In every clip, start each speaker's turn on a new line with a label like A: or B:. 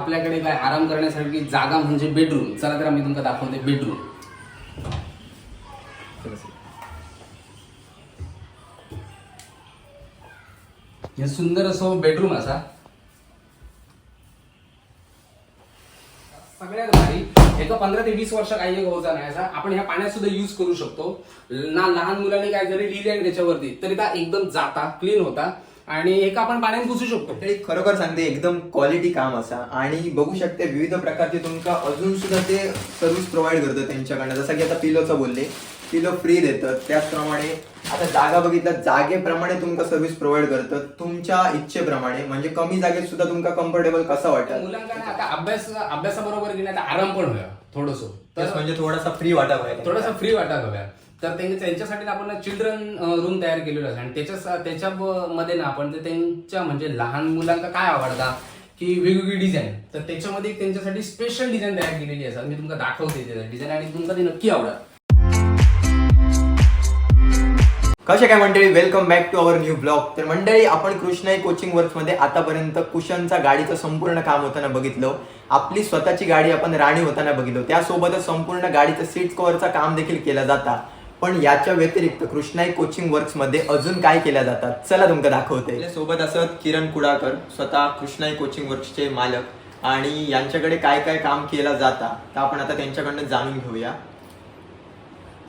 A: आपल्याकडे काय आराम करण्यासाठी जागा म्हणजे बेडरूम चला तर आम्ही तुमका दाखवते बेडरूम हे सुंदर असं बेडरूम असा. सगळ्यात भारी एका पंधरा ते वीस वर्ष काही होता नाही असा. आपण ह्या पाण्यात सुद्धा युज करू शकतो. ना लहान मुलांनी काय जरी लिहिले त्याच्यावरती तरी त्या एकदम जाता क्लीन होता. आणि एका आपण पाण्यात घुसू शकतो.
B: ते खरोखर सांगते एकदम क्वालिटी काम असा. आणि बघू शकते विविध प्रकारचे तुमका अजून सुद्धा ते सर्व्हिस प्रोव्हाइड करतात त्यांच्याकडनं. जसं की आता पिलोचं बोलले पिलो फ्री देतात. त्याचप्रमाणे आता जागा बघितलं जागेप्रमाणे तुमका सर्व्हिस प्रोव्हाइड करतात. तुमच्या इच्छेप्रमाणे म्हणजे कमी जागेत सुद्धा तुमका कम्फर्टेबल कसं वाटत
A: मुलांना ना आता अभ्यास अभ्यासाबरोबर की नाही आता आराम पण होया थोडस.
B: म्हणजे थोडासा फ्री वाटा
A: थोडासा फ्री वाटा हव्या तर त्यांच्यासाठी आपण चिल्ड्रन रूम तयार केलेला आणि त्याच्या त्याच्या मध्ये ना आपण ते त्यांच्या म्हणजे लहान मुलांना काय आवडता की वेगवेगळी डिझाईन. तर त्याच्यामध्ये त्यांच्यासाठी स्पेशल डिझाईन तयार केलेली असतात. मी तुमका दाखवते डिझाईन आणि तुमका ते नक्की आवडत.
B: कसे काय मंडळी? Welcome back to our new blog तर मंडळी आपण कृष्णाई कोचिंग वर्क्समध्ये आतापर्यंत कुशनचा गाडीचं संपूर्ण काम होताना बघितलं. आपली स्वतःची गाडी आपण राणी होताना बघितलो. त्यासोबतच संपूर्ण गाडीचं सीट कव्हरचं काम देखील केलं जातं. पण याच्या व्यतिरिक्त कृष्णाई कोचिंग वर्क्समध्ये अजून काय केल्या जातात? चला तुमका दाखवते. सोबत असत किरण कुडाकर स्वतः कृष्णाई कोचिंग वर्क्सचे मालक. आणि यांच्याकडे काय काय काम केलं जाता तर आपण आता त्यांच्याकडनं जाणून घेऊया.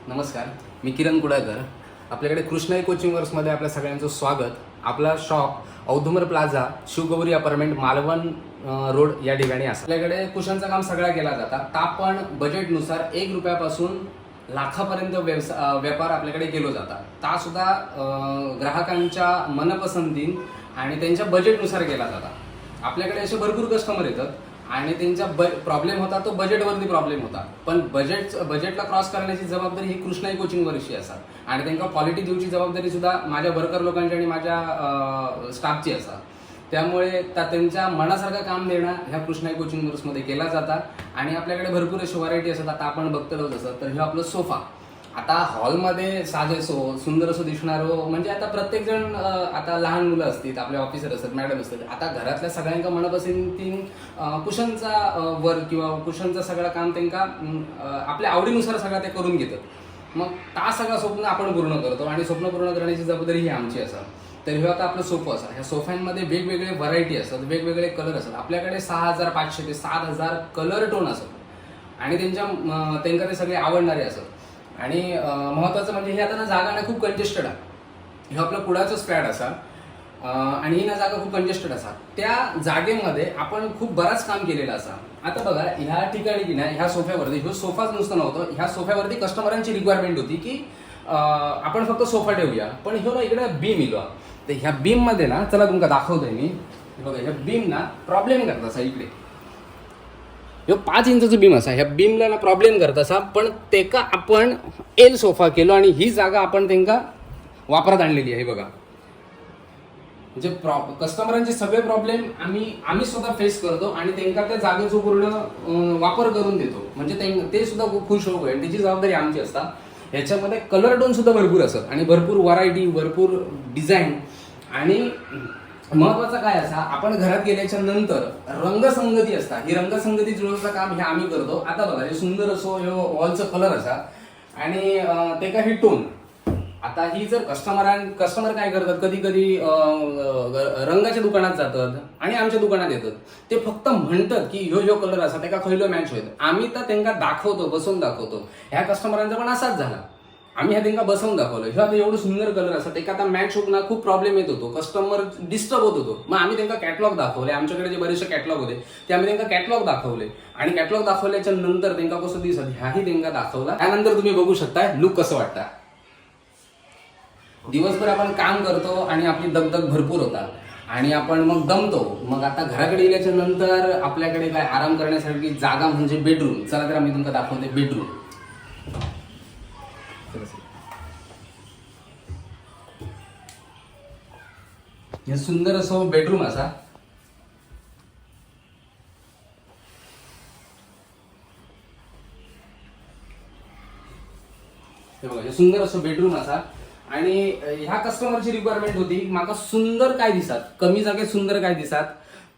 A: नमस्कार मी किरण कुडाकर. आपल्याकडे कृष्णाई कोचिंग वर्क्समध्ये आपल्या सगळ्यांचं स्वागत. आपला shop Audumbar plaza Shivgauri apartment Malvan road या ठिकाणी असं आपल्याकडे कुशनचं काम सगळा केला जातात. तर आपण बजेटनुसार एक रुपयापासून लाखापर्यंत व्यवसा व्यापार आपल्याकडे केलो जातात. ता सुद्धा ग्राहकांच्या मनपसंतीन आणि त्यांच्या बजेटनुसार केला जाता. आपल्याकडे असे भरपूर कस्टमर येतात आणि त्यांचा प्रॉब्लेम होता तो बजेटवरती प्रॉब्लेम होता. पण बजेट बजेटला क्रॉस करण्याची जबाबदारी ही कृष्णाई कोचिंग वरची असा आणि त्यांना क्वालिटी देऊची जबाबदारी सुद्धा माझ्या वर्कर लोकांची आणि माझ्या स्टाफची असा त्यामुळे त्यांच्या मनासारखं काम देणं ह्या कृष्णा कोचिंग कोर्समध्ये केला जातात आणि आपल्याकडे भरपूर अशी व्हरायटी असतात. आता आपण बघतो जसं तर हे आपलं सोफा. आता हॉलमध्ये साजेसो सुंदर असं दिसणारो म्हणजे आता प्रत्येक जण आता लहान मुलं असतील आपले ऑफिसर असतात मॅडम असतात. आता घरातल्या सगळ्यांका मनापासून ती कुशनचा वर्क किंवा कुशनचं सगळं काम त्यांका आपल्या आवडीनुसार सगळं ते करून घेतात. मग ता सगळं स्वप्न आपण पूर्ण करतो. आणि स्वप्न पूर्ण करण्याची जबाबदारी ही आमची असं तर हे आता आपलं सोफं असं ह्या सोफ्यांमध्ये वेगवेगळे व्हरायटी असतात वेगवेगळे कलर असतात. आपल्याकडे सहा हजार पाचशे ते सात हजार कलर टोन असतात. आणि त्यांच्या त्यांना ते सगळे आवडणारे असतात. आणि महत्त्वाचं महत्वाचं म्हणजे हे आता ना जागा ना खूप कंजेस्टेड आहे. हे आपलं पुढाचंच फ्लॅट असा. आणि ही ना जागा खूप कंजेस्टेड असा. त्या जागेमध्ये आपण खूप बराच काम केलेलं असा. आता बघा ह्या ठिकाणी की नाही ह्या सोफ्यावरती ह्यो सोफाच नुसतं नव्हतं ह्या सोफ्यावरती कस्टमरांची रिक्वायरमेंट होती की आपण फक्त सोफा ठेवूया. पण ह्यो ना इकडे बीम इलो. तर ह्या बीममध्ये ना चला तुमका दाखवतोय मी. बघा ह्या बीम ना प्रॉब्लेम करत असा इकडे. ह्यो पाच इंचाचं बीम असा. ह्या बीमला ना प्रॉब्लेम करत असा. पण तेका आपण एल सोफा केलो आणि ही जागा आपण त्यांका वापरात आणलेली आहे बघा. म्हणजे कस्टमरांचे सगळे प्रॉब्लेम आम्ही आम्ही स्वतः फेस करतो आणि त्यांना त्या जागेचा पूर्ण वापर करून देतो. म्हणजे ते- सुद्धा खूप खुश होऊ आणि त्याची जबाबदारी आमची असता. ह्याच्यामध्ये कलर टोन सुद्धा भरपूर असतात. आणि भरपूर व्हरायटी भरपूर डिझाईन आणि महत्वाचं काय असा आपण घरात गेल्याच्यानंतर रंगसंगती असता. ही रंगसंगती जुळवचं काम हे आम्ही करतो. आता बघा हे सुंदर असो हे वॉलचं कलर असा. आणि ते का हे टोन आता ही जर कस्टमर कस्टमर काय करतात? कधी कधी रंगाच्या दुकानात जातात आणि आमच्या दुकानात येतात. ते फक्त म्हणतात की ह्यो ह्यो कलर असा त्याका खयलो मॅच होईल. आम्ही तर त्यांना दाखवतो बसवून दाखवतो. ह्या कस्टमरांचा पण असाच झाला. आम्ही ह्या त्यांना बसवून दाखवलं. ह्यो आता एवढं सुंदर कलर असतात ते आता मॅच होत ना खूप प्रॉब्लेम येत होतो. कस्टमर डिस्टर्ब होत होतो. मग आम्ही त्यांना कॅटलॉग दाखवले. आमच्याकडे जे बरेचसे कॅटलॉग होते ते आम्ही त्यांना कॅटलॉग दाखवले. आणि कॅटलॉग दाखवल्याच्या नंतर त्यांना कसं दिसत? ह्याही त्यांना दाखवला. त्यानंतर तुम्ही बघू शकता लुक कसं वाटतं. दिवसभर आपण काम करतो आणि आपली दगदग भरपूर होतात. आणि आपण मग दमतो. मग आता घराकडे गेल्याच्यानंतर आपल्याकडे काय आराम करण्यासाठी जागा म्हणजे बेडरूम चला तर आम्ही तुमका दाखवते बेडरूम हे सुंदर असं बेडरूम असा. हे बघा हे सुंदर असं बेडरूम असा. आणि ह्या कस्टमरची रिक्वायरमेंट होती माका सुंदर काय दिसात कमी जागेत सुंदर काय दिसात.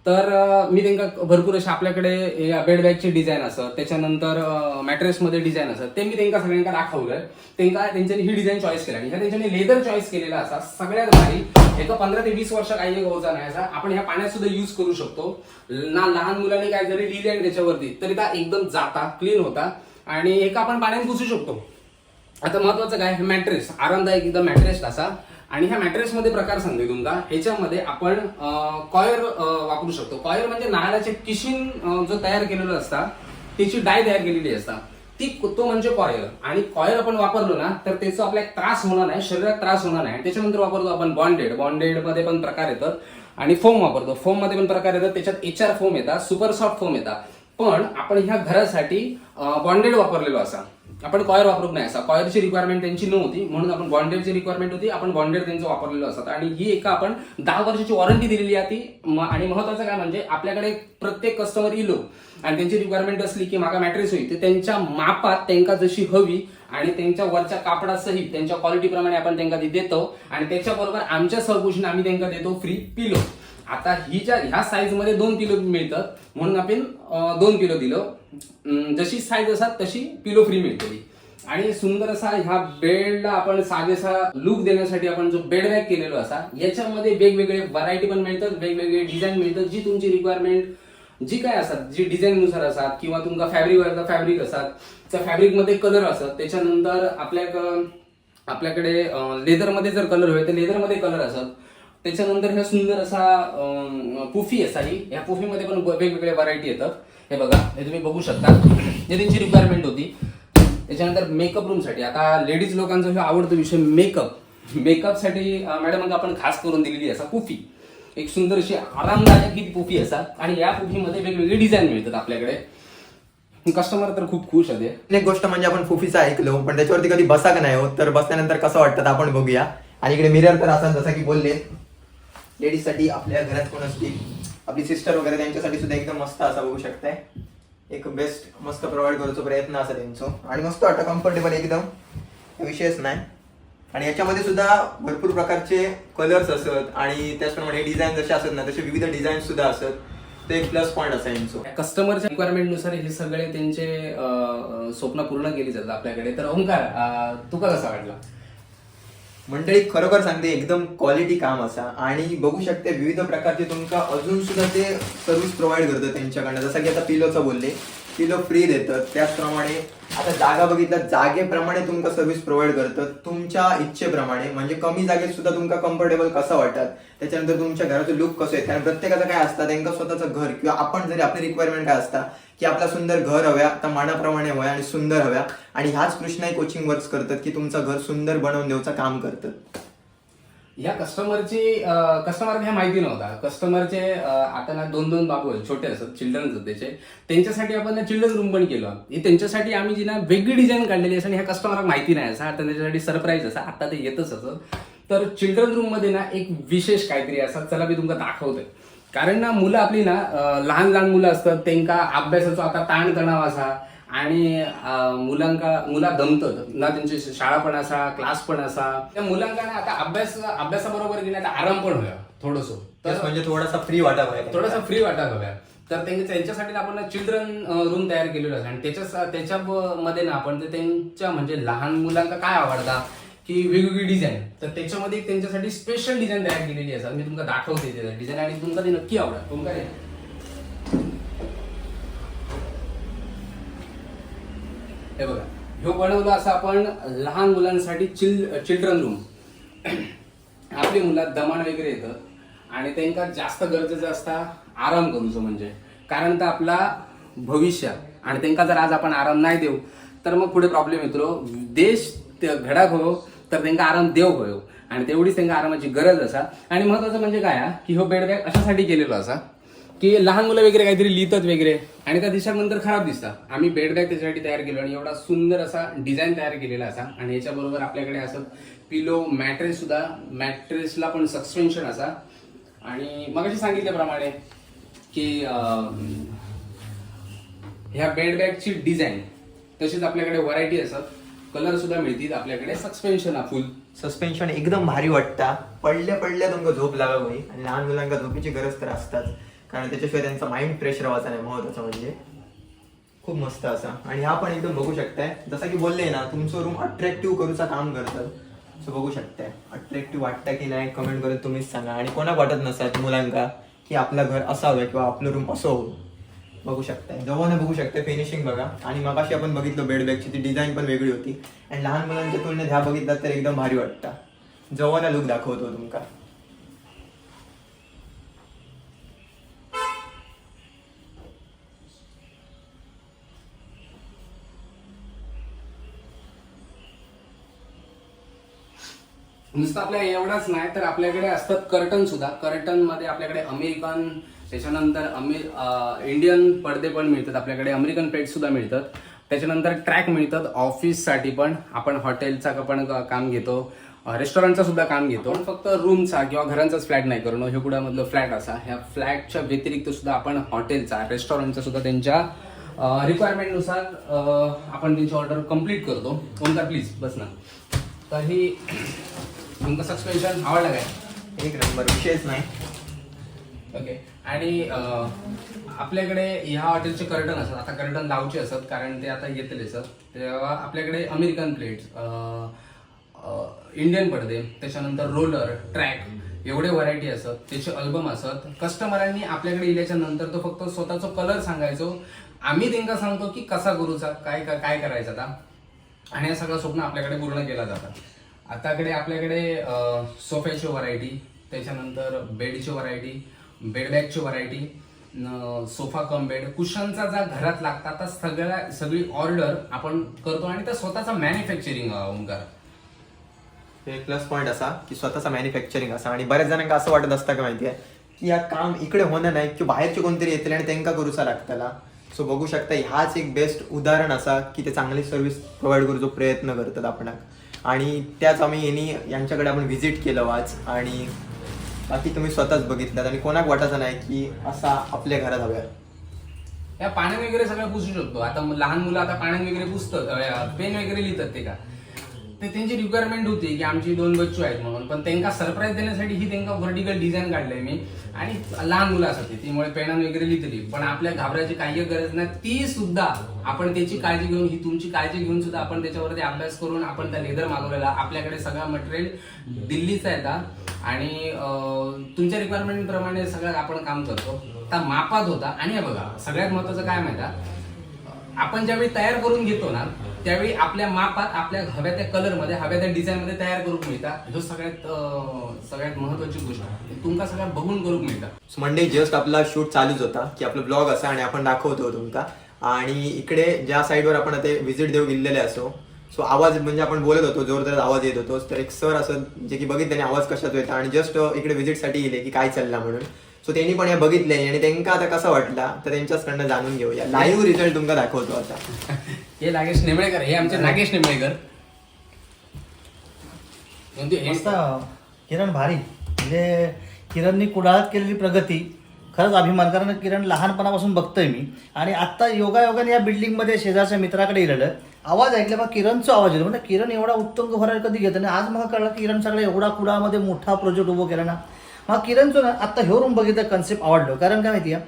A: तर मी त्यांना भरपूर अशा आपल्याकडे बेड बॅगची डिझाईन असत त्याच्यानंतर मॅट्रेसमध्ये डिझाईन असत ते मी त्यांना सगळ्यांना दाखवलं. त्यांना त्यांच्यानी ही डिझाईन चॉईस केली आणि ह्या त्यांच्यानी लेदर चॉईस केलेला असा सगळ्यात भारी एका पंधरा ते वीस वर्ष काही गवचा नाही असा आपण ह्या पाण्यात सुद्धा यूज करू शकतो. ना लहान मुलांनी काय जरी डिझाईन त्याच्यावरती तरी त्या एकदम जाता क्लीन होता. आणि एका आपण पाण्यात पुसू शकतो. आता महत्वाचं काय? मॅट्रेस आरामदायक एकदम मॅट्रेस असा. आणि ह्या मॅट्रेसमध्ये प्रकार सांगते तुमका ह्याच्यामध्ये आपण कॉयर वापरू शकतो. कॉयर म्हणजे नारळाचे किशिन जो तयार केलेलं असता त्याची डाय तयार केलेली असता. ती तो म्हणजे कॉयर आणि कॉयर आपण वापरलो ना तर त्याचा आपल्याला त्रास होणार नाही शरीरात त्रास होणार नाही. त्याच्यानंतर वापरतो आपण बॉन्डेड बॉन्डेडमध्ये पण प्रकार येतात. आणि फोम वापरतो. फोममध्ये पण प्रकार येतात. त्याच्यात एच आर फोम येतात. सुपर सॉफ्ट फोम येतात. पण आपण ह्या घरासाठी बॉन्डेड वापरलेलो असा. आपण कॉयर वापरूक नाही असा. कॉयरची रिक्वायरमेंट त्यांची नव्हती म्हणून आपण बॉन्डेडची रिक्वायरमेंट होती आपण बॉन्डेड त्यांचं वापरलेलं असतात आणि ही एका आपण दहा वर्षाची वॉरंटी दिलेली आहे ती. आणि महत्वाचं काय म्हणजे आपल्याकडे प्रत्येक कस्टमर इलो आणि त्यांची रिक्वायरमेंट असली की मागा मॅट्रेस होईल ते त्यांच्या मापात त्यांना जशी हवी आणि त्यांच्या वरच्या कापडासहित त्यांच्या क्वालिटी प्रमाणे आपण त्यांना ती देतो. आणि त्याच्याबरोबर आमच्या सहकुशीने आम्ही त्यांना देतो फ्री पिलो आता ही ज्या ह्या साईजमध्ये दोन किलो मिळतात म्हणून आपण दोन किलो दिलं. जशी साईज असतात तशी पिलो फ्री मिळते आणि सुंदर असा ह्या बेडला आपण साजेसा लुक देण्यासाठी आपण जो बेड बॅग केलेलो असा याच्यामध्ये वेगवेगळे व्हरायटी पण मिळतात वेगवेगळे डिझाईन मिळतात जी तुमची रिक्वायरमेंट जी काय असतात जी डिझाईन नुसार असतात किंवा तुमका फॅब्रिक फॅब्रिक असतात त्या फॅब्रिकमध्ये कलर असतात त्याच्यानंतर आपल्या आपल्याकडे लेदरमध्ये जर कलर होईल तर लेदरमध्ये कलर असतात. त्याच्यानंतर ह्या सुंदर असा पुफी असा ही ह्या पुफीमध्ये पण वेगवेगळ्या व्हरायटी येतात. हे बघा हे तुम्ही बघू शकता. हे त्यांची रिक्वायरमेंट होती. त्याच्यानंतर मेकअप रूमसाठी आता लेडीज लोकांचा हा आवडतो विषय मेकअप मेकअपसाठी मॅडम आपण खास करून दिलेली असा पुफी. एक सुंदर अशी आरामदायक ही पुफी असा. आणि या पुफीमध्ये वेगवेगळे डिझाईन मिळतात आपल्याकडे. कस्टमर तर खूप खुश होते.
B: एक गोष्ट म्हणजे आपण फुफीचा ऐकलो पण त्याच्यावरती कधी बसा का नाही होत? तर बसल्यानंतर कसं वाटतं आपण बघूया. आणि इकडे मिरर तर असं जसं की बोलले लेडीजसाठी आपल्या घरात कोण असतील? आपली सिस्टर वगैरे त्यांच्यासाठी सुद्धा एकदम मस्त असा बघू शकताय. एक बेस्ट मस्त प्रोव्हाइड करायचा प्रयत्न असा त्यांचा. आणि मस्त वाटतं कम्फर्टेबल एकदम. विषयच नाही. आणि याच्यामध्ये सुद्धा भरपूर प्रकारचे कलर्स असत आणि त्याचप्रमाणे डिझाईन जसे असत ना तसे विविध डिझाईन सुद्धा असत. ते एक प्लस पॉईंट असा यांचो.
A: कस्टमरच्या रिक्वायरमेंटनुसार हे सगळे त्यांचे स्वप्न पूर्ण केली जातात आपल्याकडे. तर ओंकार तुका कसा वाटला?
B: मंडळी खरोखर सांगते एकदम क्वालिटी काम असा. आणि बघू शकते विविध प्रकारचे तुमका अजून सुद्धा ते सर्व्हिस प्रोव्हाइड करतात त्यांच्याकडनं. जसं की आता पिलोचं बोलले. पिलो फ्री देतात. त्याचप्रमाणे आता जागा बघितल्या जागेप्रमाणे तुमका सर्व्हिस प्रोव्हाइड करतात तुमच्या इच्छेप्रमाणे म्हणजे कमी जागेत सुद्धा तुमका कम्फर्टेबल कसं वाटतात त्याच्यानंतर तुमच्या घराचं लुक कसं आहे? कारण प्रत्येकाचं काय असतं? त्यांचं स्वतःचं घर किंवा आपण जरी आपली रिक्वायरमेंट काय असता की आपला सुंदर घर हव्या तर मनाप्रमाणे हव्या आणि सुंदर हव्या. आणि ह्याच कृष्णाई कोचिंग वर्क्स करतात की तुमचं घर सुंदर बनवून देऊचं काम करतात
A: ह्या कस्टमरची कस्टमर ह्या माहिती नव्हता. कस्टमरचे आता ना दोन दोन बाबू आहेत छोटे असतात चिल्ड्रन त्याचे. त्यांच्यासाठी आपण चिल्ड्रन रूम पण केलं. हे त्यांच्यासाठी आम्ही जी ना वेगळी डिझाईन काढलेली असं आणि ह्या कस्टमरला माहिती नाही असं आता त्याच्यासाठी सरप्राईज असा आता ते येतच असं. तर चिल्ड्रन रूममध्ये ना एक विशेष काहीतरी असं चला मी तुमका दाखवतोय. कारण ना मुलं आपली ना लहान लहान मुलं असतात त्यांका अभ्यासाचा आता ताण तणाव असा आणि मुलांका मुला दमतात. ना त्यांची शाळा पण असा क्लास पण असा. त्या मुलांका ना आता अभ्यास अभ्यासाबरोबर आता आराम पण होया थोडस.
B: तर म्हणजे थोडासा फ्री वाटा पाहिजे
A: थोडासा फ्री वाटा हव्या तर त्यांच्या त्यांच्यासाठी आपण चिल्ड्रन रूम तयार केलेला आहे आणि त्याच्या त्याच्यामध्ये ना आपण त्यांच्या म्हणजे लहान मुलांना काय आवडता की वेगवेगळी डिझाईन तर त्याच्यामध्ये त्यांच्यासाठी स्पेशल डिझाईन तयार केलेली असतात मी तुमका दाखवते डिझाईन आणि तुमका ते नक्की आवडेल तुमका हे बघा ह्यो बनवलं असं आपण लहान मुलांसाठी चिल चिल्ड्रन रूम. आपली मुलं दमान वगैरे येतं आणि त्यांना जास्त गरजेचं असता आराम करूचं म्हणजे. कारण तर आपला भविष्य आणि त्यांना जर आज आपण आराम नाही देऊ तर मग पुढे प्रॉब्लेम येतो. देश घडाक होयो तर त्यांना आराम देव हो आणि तेवढीच त्यांना आरामाची गरज असा. आणि महत्वाचं म्हणजे काय हा, की हो बेड बॅग अशासाठी केलेलो असा. की लहान मुलं वगैरे काहीतरी लिहितात वगैरे. आणि त्या दिशानंतर खराब दिसतात. आम्ही बेड बॅग त्याच्यासाठी तयार केलो आणि एवढा सुंदर असा डिझाईन तयार केलेला असा. आणि याच्याबरोबर आपल्याकडे असं पिलो मॅट्रेस सुद्धा मॅट्रेसला पण सस्पेन्शन असा. आणि मगाशी सांगितल्याप्रमाणे की ह्या बेड बॅगची डिझाईन तशीच आपल्याकडे व्हरायटी असतात. कलर सुद्धा मिळतील आपल्याकडे. सस्पेन्शन फुल
B: सस्पेन्शन एकदम भारी वाटता. पडल्या पडल्या तुमका झोप लागावी. आणि लहान मुलांना झोपेची गरज तर असतात कारण त्याच्याशिवाय त्यांचा माइंड फ्रेश राहायचा नाही महत्वाचं म्हणजे. खूप मस्त असा. आणि हा पण एकदम बघू शकताय. जसं की बोलले ना तुमचं रूम अट्रॅक्टिव्ह करूचा काम करतात सो बघू शकताय. अट्रॅक्टिव्ह वाटतं की नाही कमेंट करून तुम्हीच सांगा. आणि कोणाक वाटत नसतात मुलांका की आपलं घर असावं किंवा आपलं रूम असं होऊ बघू शकताय. जवळ बघू शकताय फिनिशिंग बघा. आणि मगाशी आपण बघितलं बेड बॅगची ती डिझाईन पण वेगळी होती. आणि लहान मुलांच्या तुलनेत ह्या बघितला तर एकदम भारी वाटतं. जवळ लुक दाखवतो तुमका.
A: नुसतं आपल्या एवढाच नाही तर आपल्याकडे असतात कर्टन सुद्धा. कर्टनमध्ये आपल्याकडे अमेरिकन त्याच्यानंतर अमेर इंडियन पडदे पण मिळतात आपल्याकडे अमेरिकन प्लेट सुद्धा मिळतात. त्याच्यानंतर ट्रॅक मिळतात ऑफिससाठी पण. आपण हॉटेलचा पण काम घेतो रेस्टॉरंटचा सुद्धा काम घेतो. आपण फक्त रूमचा किंवा घरांचाच फ्लॅट नाही करणं हे कुडामधलं फ्लॅट असा. ह्या फ्लॅटच्या व्यतिरिक्त सुद्धा आपण हॉटेलचा रेस्टॉरंटचा सुद्धा त्यांच्या रिक्वायरमेंटनुसार आपण त्यांची ऑर्डर कंप्लीट करतो. ओंकार प्लीज बस ना. तर ही तुमचं सस्पेन्शन आवडलं काय?
B: एक नंबर विषयच नाही.
A: ओके आणि आपल्याकडे ह्या हॉटेलचे कर्टन असतात. आता कर्टन लावचे असतात कारण ते आता येतले असत तेव्हा आपल्याकडे अमेरिकन प्लेट्स इंडियन पडदे त्याच्यानंतर रोलर ट्रॅक एवढे व्हरायटी असतात. त्याचे अल्बम असत कस्टमरांनी आपल्याकडे इल्याच्या नंतर तो फक्त स्वतःचा कलर सांगायचो. आम्ही त्यांना सांगतो की कसा करूचा काय काय करायचं आता? आणि हे सगळं स्वप्न आपल्याकडे पूर्ण केला जातात आताकडे आपल्याकडे सोफ्याची व्हरायटी त्याच्यानंतर बेडची व्हरायटी बेडबॅगची व्हरायटी सोफा कम बेड कुशनचा जा घरात लागता त्या सगळ्या सगळी ऑर्डर आपण करतो आणि त्या स्वतःचा मॅन्युफॅक्चरिंग ओंकार.
B: एक प्लस पॉईंट असा की स्वतःचा मॅन्युफॅक्चरिंग असा. आणि बऱ्याच जणांना असं वाटत असतं का माहितीये की या काम इकडे होणं नाही की बाहेरचे कोणतरी येतले आणि त्यांना करूचा लागताला. सो बघू शकता ह्याच एक बेस्ट उदाहरण असा की ते चांगली सर्व्हिस प्रोव्हाइड करूचो प्रयत्न करतात आपणाक. आणि त्याच आम्ही यांनी यांच्याकडे आपण व्हिजिट केलं आज. आणि बाकी तुम्ही स्वतःच बघितलं. आणि कोणाक वाटायचं नाही की असा आपल्या घरात हव्या
A: या पाण्यात वगैरे सगळं पुसू शकतो. आता मग लहान मुलं आता पाण्यात वगैरे पुसतात. पेन वगैरे लिहितात ते का? ते त्यांची रिक्वायरमेंट होती की आमची दोन बच्चू आहेत म्हणून. पण त्यांना सरप्राईज देण्यासाठी ही त्यांना व्हर्टिकल डिझाईन काढलंय मी. आणि लहान मुलं असतात त्यामुळे पेनान वगैरे लिहितली. पण आपल्या घाबरायची काही गरज नाही. ती सुद्धा आपण त्याची काळजी घेऊन ही तुमची काळजी घेऊन सुद्धा आपण त्याच्यावरती अभ्यास करून आपण त्या लेदर मागवलेला. आपल्याकडे सगळा मटेरियल दिल्लीचा येतात आणि तुमच्या रिक्वायरमेंट प्रमाणे सगळ्यात आपण काम करतो. आता मापात होता. आणि बघा सगळ्यात महत्वाचं काय माहिती आहे? आपण ज्यावेळी तयार करून घेतो ना त्यावेळी आपल्या मापात आपल्या हव्या त्या कलरमध्ये हव्या त्या डिझाईन मध्ये तयार करून मिळतात ह्यो सगळ्यात अं, सगळ्यात महत्वाची गोष्ट आहे. तुमका सगळ्यात बघून करून मिळतात
B: मंडे जस्ट आपला शूट चालूच होता की आपलं ब्लॉग असा आणि आपण दाखवतो तुमका. आणि इकडे ज्या साईडवर आपण आता व्हिजिट देऊ गेलेले असो सो आवाज म्हणजे आपण बोलत होतो जोरदार आवाज येत होतो. तर एक सर असं जे की बघितलं आणि आवाज कशात येतो आणि जस्ट इकडे व्हिजिटसाठी गेले की काय चालला म्हणून. सो त्यांनी पण हे बघितले आणि त्यांना आता कसा वाटला तर त्यांच्याचकडनं जाणून घेऊया. लाईव्ह रिझल्ट तुमका दाखवतो आता.
A: हे नागेश निंबळेकर हे आमचे नागेश निंबळेकर. म्हणजे हे-
C: मस्त किरण भारी. म्हणजे किरणनी कुडाळात केलेली प्रगती खरंच अभिमान कारण किरण लहानपणापासून बघतोय मी. आणि आत्ता योगायोगाने या बिल्डिंगमध्ये शेजारच्या मित्राकडे गेलेलं. आवाज ऐकला बा किरणचा आवाज येतो. म्हणजे किरण एवढा उत्तुंग भरायला कधी घेत आणि आज मला कळलं किरण सगळा एवढा कुडामध्ये मोठा प्रोजेक्ट उभं केला ना. मग किरणचं ना आत्ता ह्यो रूम बघितलं कन्सेप्ट आवडलो. कारण काय माहिती आहे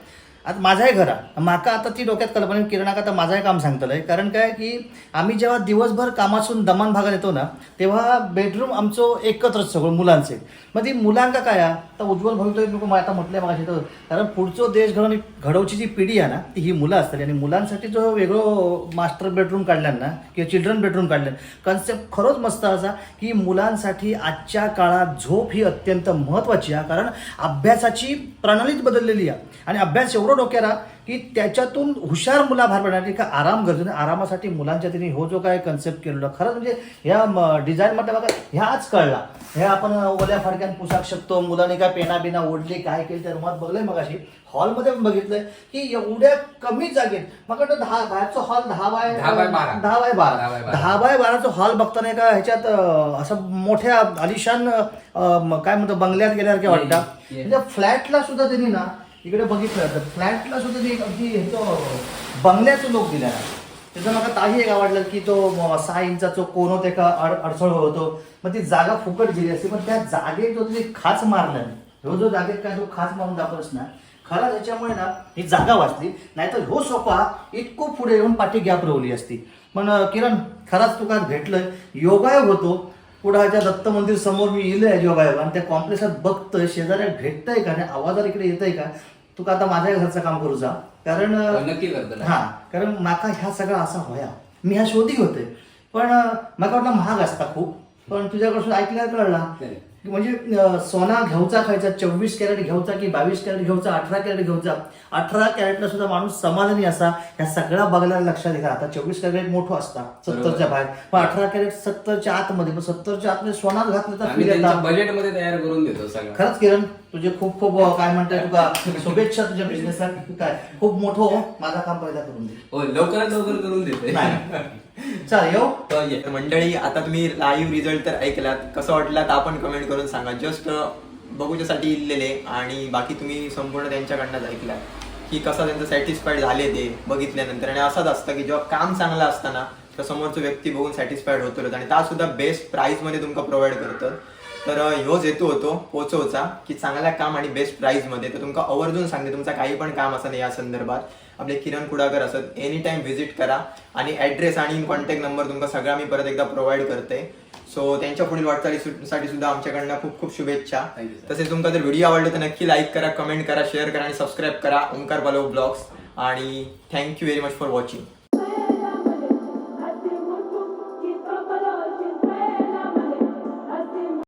C: आता माझाही घरा माका आता ती डोक्यात कल्पना किरणा किरणाक आता माझाही काम सांगतलंय. कारण काय की आम्ही जेव्हा दिवसभर कामातून दमान भागात येतो ना तेव्हा बेडरूम आमचं एकत्रच सगळं मुलांचे. मग ती मुलांका काय आहे? आता उज्ज्वल भवितव्य नको आता म्हटलंय मग तर. कारण पुढचं देश घडवणी घडवची जी पिढी आहे ना ती ही मुलं असतात. आणि मुलांसाठी जो वेगळं मास्टर बेडरूम काढल्यान ना किंवा चिल्ड्रन बेडरूम काढल्यान कन्सेप्ट खरंच मस्त असा की मुलांसाठी आजच्या काळात झोप ही अत्यंत महत्त्वाची आहे. कारण अभ्यासाची प्रणालीच बदललेली आहे. आणि अभ्यास एवढं डोक्याला की त्याच्यातून हुशार मुला बाहेर पडण्यासाठी का आराम गरजेचं आहे. आरामासाठी मुलांच्या तिने हो जो काय कन्सेप्ट केलेला. खरंच म्हणजे ह्या डिझाईन मध्ये बघा ह्याच कळला. हे आपण ओल्या फडक्यान पुसाक शकतो. मुलांनी काय पेना बिना ओढली काय केली त्या रूमात बघलंय मग अशी हॉलमध्ये पण बघितलंय की एवढ्या कमी जागेत मग वाटतं दहा बाहेरचा हॉल दहा बाय
A: दहा बाय बारा.
C: दहा बाय बाराचा हॉल बघताना एका ह्याच्यात असं मोठ्या आलिशान काय म्हणतो बंगल्यात गेल्यासारख्या वाटतं. म्हणजे फ्लॅटला सुद्धा त्यांनी ना इकडे बघितलं तर फ्लॅटला सुद्धा त्यांनी एक अगदी ह्याचं बंगल्याचं लोक दिला त्याचं मला ताही एक आवडलं की तो सहा सहा जो कोण होते का अड अडसळ होतो. मग ती जागा फुकट गेली असते. पण त्या जागेत जो तुम्ही खाच मारला हो जो जागेत काय तो खाच मारून दाखवस ना खरा त्याच्यामुळे ना ही जागा वाचली. नाहीतर ह्यो सोफा इतकं पुढे येऊन पाठी गॅप रवली असती. पण किरण खराच तुका भेटलं योगायोग होतो. कुडाच्या दत्त मंदिर समोर मी येईल योगायोग. आणि त्या कॉम्प्लेक्सात बघतोय शेजाऱ्या भेटतंय का? आणि आवाजाला इकडे येत आहे का? तुका आता माझ्या घरचं काम करू जा? कारण अं,
A: नक्की करतला
C: हा कारण माका ह्या सगळा असा होया. मी ह्या शोधी होते पण माका वाटलं महाग असता खूप. पण तुझ्याकडून ऐकल्यावर कळला म्हणजे सोना घेऊचा खायचा चोवीस कॅरेट घेऊचा की बावीस कॅरेट घेऊचा अठरा कॅरेट घेऊचा अठरा कॅरेटला सुद्धा माणूस समाधानी असा ह्या सगळ्या बघायला लक्षात घ्या. आता चोवीस कॅरेट मोठं असता सत्तरच्या बाहेर. पण अठरा कॅरेट सत्तरच्या आतमध्ये पण सत्तरच्या आतमध्ये सोनाच घातलं तर.
A: बजेटमध्ये तयार करून देतो
C: खरंच किरण तुझे खूप खूप काय म्हणताय तुका शुभेच्छा तुझ्या बिझनेसला काय खूप मोठं हो माझा काम पैदा करून दे.
A: हो लवकरात लवकर करून
C: नाही. चल येऊ हो.
B: तर मंडळी आता तुम्ही लाईव्ह रिझल्ट तर ऐकलात. कसं वाटलात आपण कमेंट करून सांगा. जस्ट बघूच्यासाठी इल्लेले आणि बाकी तुम्ही संपूर्ण त्यांच्याकडनंच ऐकलात. की कसं त्यांचं सॅटिस्फाईड झाले ते बघितल्यानंतर. आणि असंच असतं की जेव्हा काम चांगलं असताना तर समोरचं व्यक्ती बघून सॅटिस्फाईड होतो. आणि त्या सुद्धा बेस्ट प्राईजमध्ये तुमका प्रोव्हाइड करतात तर ह्योच हेतू होतो पोचवचा की चांगल्या काम आणि बेस्ट प्राईजमध्ये तर तुमका आवर्जून सांगते. तुमचा काही पण काम असेल या संदर्भात. आपले किरण कुडाकर असत. एनी टाइम व्हिजिट करा. आणि ऍड्रेस आणि कॉन्टॅक्ट नंबर तुमका सगळा मी परत एकदा प्रोव्हाइड करते. सो त्यांच्या पुढील वाटचालीसाठी सुद्धा आमच्याकडनं खूप खूप शुभेच्छा. तसेच तुमका जर व्हिडिओ आवडला तर नक्की लाईक करा कमेंट करा शेअर करा आणि सबस्क्राईब करा. ओंकार बालव ब्लॉग्स. आणि thank you very much for watching